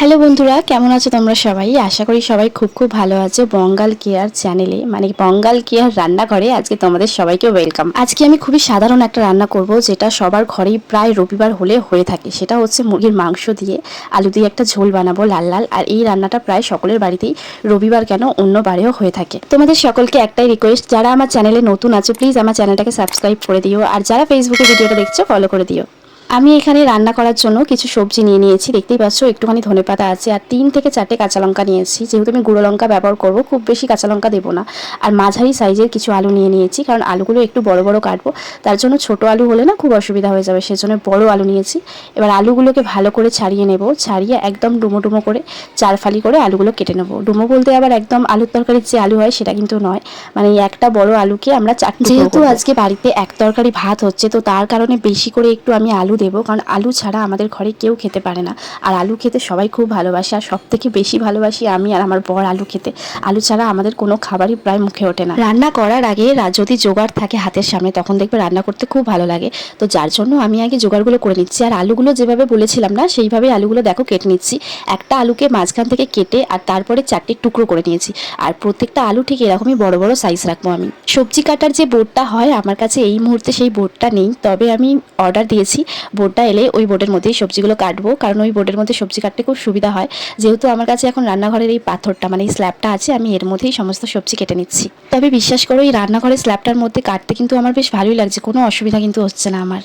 Hello বন্ধুরা, কেমন আছো তোমরা সবাই? আশা করি সবাই খুব খুব ভালো আছো বঙ্গাল কেয়ার চ্যানেলে। মানে বঙ্গাল কেয়ার রান্নাঘরে আজকে তোমাদের সবাইকে ওয়েলকাম আজকে আমি খুবই সাধারণ একটা রান্না করব যেটা সবার ঘরেই প্রায় রবিবার হলে হয়ে থাকে। সেটা হচ্ছে মুরগির মাংস দিয়ে আলু দিয়ে একটা ঝোল বানাবো লাল লাল। আর এই রান্নাটা প্রায় সকলের বাড়িতেই রবিবার কেন অন্য বারেও হয়ে থাকে। তোমাদের সকলকে একটাই রিকোয়েস্ট যারা আমার চ্যানেলে নতুন আছো প্লিজ আমার চ্যানেলটাকে সাবস্ক্রাইব করে দিও। আর যারা ফেসবুকে ভিডিওটা দেখছ ফলো করে দিও। আমি এখানে রান্না করার জন্য কিছু সবজি নিয়ে নিয়েছি। দেখতেই পাচ্ছ একটুখানি ধনেপাতা আছে আর তিন থেকে চারটে কাঁচা লঙ্কা নিয়েছি। যেহেতু আমি গুঁড়ো লঙ্কা ব্যবহার করব খুব বেশি কাঁচা লঙ্কা দেবো না। আর মাঝারি সাইজের কিছু আলু নিয়ে নিয়েছি কারণ আলুগুলো একটু বড় বড় কাটবো। তার জন্য ছোট আলু হলে না খুব অসুবিধা হয়ে যাবে সেজন্য বড় আলু নিয়েছি। এবার আলুগুলোকে ভালো করে ছাড়িয়ে নেব ছাড়িয়ে একদম ডুমো ডুমো করে চার ফালি করে আলুগুলো কেটে নেব। ডুমো বলতে আবার একদম আলুর তরকারির যে আলু হয় সেটা কিন্তু নয়। মানে এই একটা বড় আলুকে আমরা যেহেতু আজকে বাড়িতে এক তরকারি ভাত হচ্ছে তো তার কারণে বেশি করে একটু আমি আলু দেবো, কারণ আলু ছাড়া আমাদের ঘরে কেউ খেতে পারে না। আর আলু খেতে সবাই খুব ভালোবাসে, আর সব থেকে বেশি ভালোবাসি আমি আর আমার বর আলু খেতে। আলু ছাড়া আমাদের কোনো খাবারই প্রায় মুখে ওঠে না। রান্না করার আগে যদি জোগাড় থাকে হাতের সামনে, তখন দেখবে রান্না করতে খুব ভালো লাগে। তো যার জন্য আমি আগে জোগাড়গুলো করে নিচ্ছি। আর আলুগুলো যেভাবে বলেছিলাম না, সেইভাবেই আলুগুলো দেখো কেটে নিচ্ছি। একটা আলুকে মাঝখান থেকে কেটে আর তারপরে চারটে টুকরো করে নিয়েছি। আর প্রত্যেকটা আলু ঠিক এরকমই বড় বড় সাইজ রাখব আমি। সবজি কাটার যে বোর্ডটা হয়, আমার কাছে এই মুহূর্তে সেই বোর্ডটা নেই। তবে আমি অর্ডার দিয়েছি। বোর্ডটা এলে ওই বোর্ডের মধ্যেই সবজিগুলো কাটবো। কারণ ওই বোর্ডের মধ্যে সবজি কাটতে খুব সুবিধা হয়। যেহেতু আমার কাছে এখন রান্নাঘরের এই পাথরটা মানে এই স্ল্যাবটা আছে, আমি এর মধ্যেই সমস্ত সবজি কেটে নিচ্ছি। তবে বিশ্বাস করো, এই রান্নাঘরের স্ল্যাবটার মধ্যে কাটতে কিন্তু আমার বেশ ভালোই লাগছে। কোনো অসুবিধা কিন্তু হচ্ছে না আমার।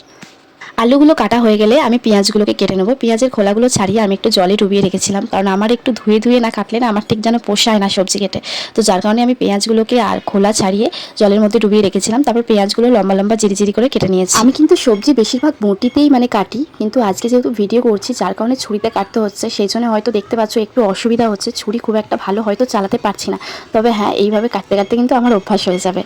আলুগুলো কাটা হয়ে গেলে আমি পেঁয়াজগুলোকে কেটে নেব। পেঁয়াজের খোলাগুলো ছাড়িয়ে আমি একটু জলে ডুবিয়ে রেখেছিলাম। কারণ আমার একটু ধুয়ে ধুয়ে না কাটলে না আমার ঠিক যেন পোষায় না সবজি কেটে। তো যার কারণে আমি পেঁয়াজগুলোকে আর খোলা ছাড়িয়ে জলের মধ্যে ডুবিয়ে রেখেছিলাম। তারপর পেঁয়াজগুলো লম্বা লম্বা জিরি জিরি করে কেটে নিয়েছি। আমি কিন্তু সবজি বেশিরভাগ বটিতেই মানে কাটি, কিন্তু আজকে যেহেতু ভিডিও করছি, যার কারণে ছুরিতে কাটতে হচ্ছে, সেই জন্য হয়তো দেখতে পাচ্ছ একটু অসুবিধা হচ্ছে। ছুরি খুব একটা ভালো হয়তো চালাতে পারছি না। তবে হ্যাঁ এইভাবে কাটতে কাটতে কিন্তু আমার অভ্যাস হয়ে যাবে।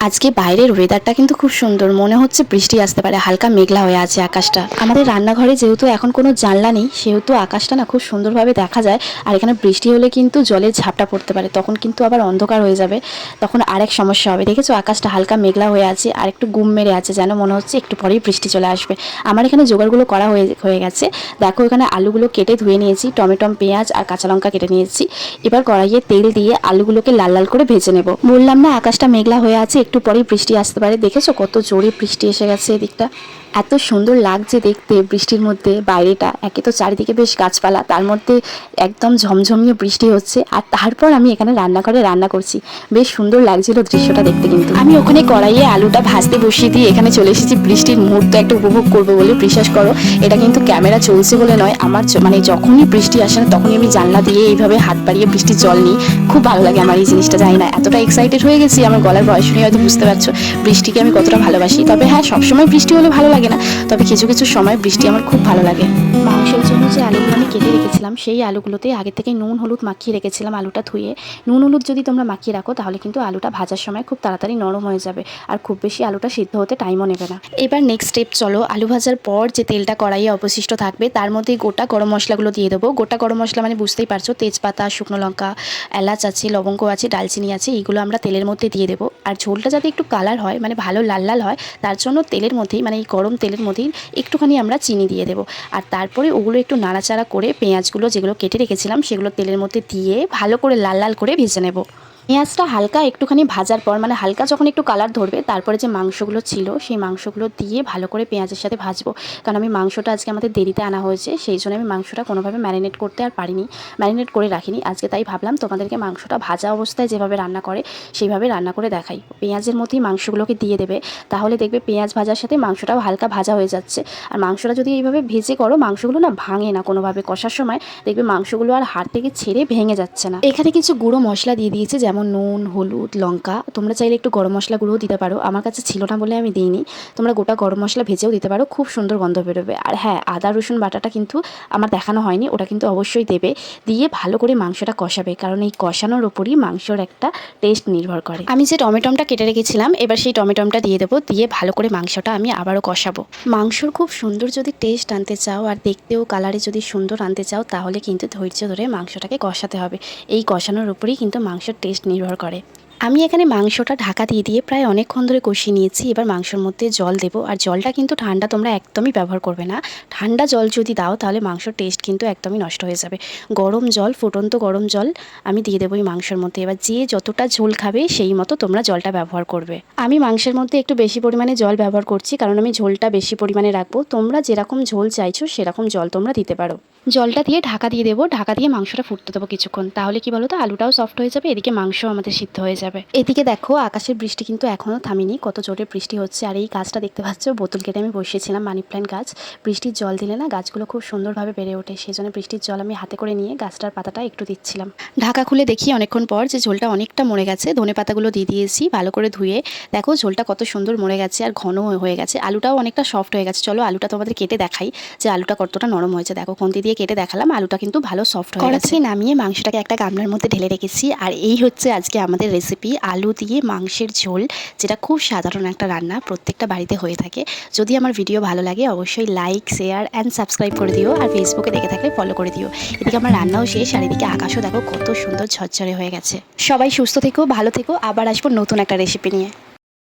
আজকে বাইরের ওয়েদারটা কিন্তু খুব সুন্দর। মনে হচ্ছে বৃষ্টি আসতে পারে, হালকা মেঘলা হয়ে আছে আকাশটা। আমাদের রান্নাঘরে যেহেতু এখন কোনো জানলা নেই, সেহেতু আকাশটা না খুব সুন্দরভাবে দেখা যায়। আর এখানে বৃষ্টি হলে কিন্তু জলের ঝাপটা পড়তে পারে, তখন কিন্তু আবার অন্ধকার হয়ে যাবে। তখন আরেক সমস্যা হবে। দেখেছ, আকাশটা হালকা মেঘলা হয়ে আছে, আর একটু গুম মেরে আছে, যেন মনে হচ্ছে একটু পরেই বৃষ্টি চলে আসবে। আমার এখানে জোগাড়গুলো করা হয়ে হয়ে গেছে। দেখো, এখানে আলুগুলো কেটে ধুয়ে নিয়েছি টমেটো পেঁয়াজ আর কাঁচা লঙ্কা কেটে নিয়েছি। এবার কড়াইয়ে তেল দিয়ে আলুগুলোকে লাল লাল করে ভেজে নেব। বললাম না, আকাশটা মেঘলা হয়ে আছে একটু পরেই বৃষ্টি আসতে পারে। দেখেছ কত জোরে বৃষ্টি এসে গেছে এদিকটা? এত সুন্দর লাগছে দেখতে বৃষ্টির মধ্যে, বাইরেটা। একে তো চারিদিকে বেশ গাছপালা, তার মধ্যে একদম ঝমঝমিয়ে বৃষ্টি হচ্ছে। আর তারপর আমি এখানে রান্না করে রান্না করছি। বেশ সুন্দর লাগছিল দৃশ্যটা দেখতে কিন্তু। আমি ওখানে কড়াইয়ে আলুটা ভাজতে বসিয়ে দিয়ে এখানে চলে এসেছি। বৃষ্টির মুহূর্ত একটা উপভোগ করব বলে বিশ্বাস করো, এটা কিন্তু ক্যামেরা চলছে বলে নয়। আমার মানে যখনই বৃষ্টি আসে না, তখনই আমি জানলা দিয়ে এইভাবে হাত বাড়িয়ে বৃষ্টির জল নিই। খুব ভালো লাগে আমার এই জিনিসটা, জানি না। এতটা এক্সাইটেড হয়ে গেছি, আমার গলার বয়স নিয়ে হয়তো বুঝতে পারছ। বৃষ্টিকে আমি কতটা ভালোবাসি। তবে হ্যাঁ সবসময় বৃষ্টি হলে ভালো লাগে। না। তবে কিছু কিছু সময় বৃষ্টি আমার খুব ভালো লাগে। মাংসের জন্য যে আলুগুলো আমি কেটে রেখেছিলাম, সেই আলুগুলোতে আগে থেকে নুন হলুদ মাখিয়ে রেখেছিলাম আলুটা ধুয়ে। নুন হলুদ যদি তোমরা মাখিয়ে রাখো, তাহলে কিন্তু আলুটা ভাজার সময় খুব তাড়াতাড়ি নরম হয়ে যাবে। আর খুব বেশি আলুটা সিদ্ধ হতে টাইমও নেবে না। এবার নেক্সট স্টেপ চলো। আলু ভাজার পর যে তেলটা কড়াইয়ে অবশিষ্ট থাকবে, তার মধ্যে গোটা গরম মশলাগুলো দিয়ে দেবো। গোটা গরম মশলা মানে বুঝতেই পারছ, তেজপাতা, শুকনো লঙ্কা, এলাচ আছে, লবঙ্গ আছে, ডালচিনি আছে, এইগুলো আমরা তেলের মধ্যে দিয়ে দেবো। আর ঝোলটা যাতে একটু কালার হয় মানে ভালো লাল লাল হয়, তার জন্য তেলের মধ্যেই মানে এই গরম তেলের মধ্যেই একটুখানি আমরা চিনি দিয়ে দেবো। আর তারপরে ওগুলো একটু নাড়াচাড়া করে পেঁয়াজগুলো যেগুলো কেটে রেখেছিলাম, সেগুলো তেলের মধ্যে দিয়ে ভালো করে লাল লাল করে ভেজে নেব। পেঁয়াজটা হালকা একটুখানি ভাজার পর মানে হালকা যখন একটু কালার ধরবে, তারপরে যে মাংসগুলো ছিল, সেই মাংসগুলো দিয়ে ভালো করে পেঁয়াজের সাথে ভাজবো। কারণ আমি মাংসটা আজকে আমাদের দেরিতে আনা হয়েছে, সেই জন্য আমি মাংসটা কোনোভাবে ম্যারিনেট করতে আর পারিনি ম্যারিনেট করে রাখিনি। আজকে তাই ভাবলাম তোমাদেরকে মাংসটা ভাজা অবস্থায় যেভাবে রান্না করে, সেইভাবে রান্না করে দেখাই। পেঁয়াজের মধ্যেই মাংসগুলোকে দিয়ে দেবে, তাহলে দেখবে পেঁয়াজ ভাজার সাথে মাংসটাও হালকা ভাজা হয়ে যাচ্ছে। আর মাংসটা যদি এইভাবে ভেজে করো, মাংসগুলো না ভাঙে না কোনোভাবে। কষার সময় দেখবে মাংসগুলো আর হাড় থেকে ছেড়ে ভেঙে যাচ্ছে না। এখানে কিছু গুঁড়ো মশলা দিয়ে দিয়েছে, যেমন নুন, হলুদ, লঙ্কা, তোমরা চাইলে একটু গরম মশলা গুঁড়োও দিতে পারো। আমার কাছে ছিল না বলে আমি দিইনি। তোমরা গোটা গরম মশলা ভেজেও দিতে পারো, খুব সুন্দর গন্ধ বেরোবে। আর হ্যাঁ আদা, রসুন বাটাটা কিন্তু আমার দেখানো হয়নি, ওটা কিন্তু অবশ্যই দেবে। দিয়ে ভালো করে মাংসটা কষাবে, কারণ এই কষানোর ওপরই মাংসর একটা টেস্ট নির্ভর করে। আমি যে টমেটোমটা কেটে রেখেছিলাম, এবার সেই টমেটোমটা দিয়ে দেবো, দিয়ে ভালো করে মাংসটা আমি আবারও কষাবো। মাংসর খুব সুন্দর যদি টেস্ট আনতে চাও, আর দেখতেও কালারে যদি সুন্দর আনতে চাও, তাহলে কিন্তু ধৈর্য ধরে মাংসটাকে কষাতে হবে। এই কষানোর উপরেই কিন্তু মাংসের টেস্ট নির্ভর করে। আমি এখানে মাংসটা ঢাকা দিয়ে দিয়ে প্রায় অনেকক্ষণ ধরে কষিয়ে নিয়েছি। এবার মাংসের মধ্যে জল দেবো। আর জলটা কিন্তু ঠান্ডা তোমরা একদমই ব্যবহার করবে না। ঠান্ডা জল যদি দাও তাহলে মাংসর টেস্ট কিন্তু একদমই নষ্ট হয়ে যাবে। গরম জল, ফুটন্ত গরম জল আমি দিয়ে দেবো এই মাংসের মধ্যে। এবার যে যতটা ঝোল খাবে সেই মতো তোমরা জলটা ব্যবহার করবে। আমি মাংসের মধ্যে একটু বেশি পরিমাণে জল ব্যবহার করছি কারণ আমি ঝোলটা বেশি পরিমাণে রাখব। তোমরা যেরকম ঝোল চাইছো সেরকম জল তোমরা দিতে পারো। জলটা দিয়ে ঢাকা দিয়ে দেবো। ঢাকা দিয়ে মাংসটা ফুটতে দেবো কিছুক্ষণ। তাহলে কি বলো তো আলুটাও সফট হয়ে যাবে। এদিকে মাংস আমাদের সিদ্ধ হয়ে যাবে। এদিকে দেখো, আকাশের বৃষ্টি কিন্তু এখনও থামেনি। কত জোরে বৃষ্টি হচ্ছে। আর এই গাছটা দেখতে পাচ্ছ, বোতল কেটে আমি বসিয়েছিলাম, মানি প্ল্যান্ট গাছ। বৃষ্টির জল দিলে না গাছগুলো খুব সুন্দরভাবে বেড়ে ওঠে। সেই জন্য বৃষ্টির জল আমি হাতে করে নিয়ে গাছটার পাতাটা একটু দিচ্ছিলাম। ঢাকা খুলে দেখি অনেকক্ষণ পর যে ঝোলটা অনেকটা মরে গেছে। ধনে পাতাগুলো দিয়ে দিয়েছি, ভালো করে ধুয়ে। দেখো, ঝোলটা কত সুন্দর মরে গেছে আর ঘন হয়ে গেছে। আলুটাও অনেকটা সফট হয়ে গেছে। চলো, আলুটা তোমাদের কেটে দেখাই যে আলুটা কতটা নরম হয়েছে। দেখো, খুন্তি দিয়ে কেটে দেখালাম। আলুটা কিন্তু ভালো সফট হয়ে গেছে। নামিয়ে মাংসটাকে একটা গামলার মধ্যে ঢেলে রেখেছি। আর এই হচ্ছে আজকে আমাদের রেসিপি আলু দিয়ে মাংসের ঝোল, যেটা খুব সাধারণ একটা রান্না প্রত্যেকটা বাড়িতে হয়ে থাকে। যদি আমার ভিডিও ভালো লাগে, অবশ্যই লাইক শেয়ার অ্যান্ড সাবস্ক্রাইব করে দিও। আর ফেসবুকে দেখে থাকলে ফলো করে দিও। এদিকে আমার রান্নাও শেষ, আর এদিকে আকাশও দেখো কত সুন্দর ঝরঝরে হয়ে গেছে। সবাই সুস্থ থেকো, ভালো থেকো। আবার আসব নতুন একটা রেসিপি নিয়ে।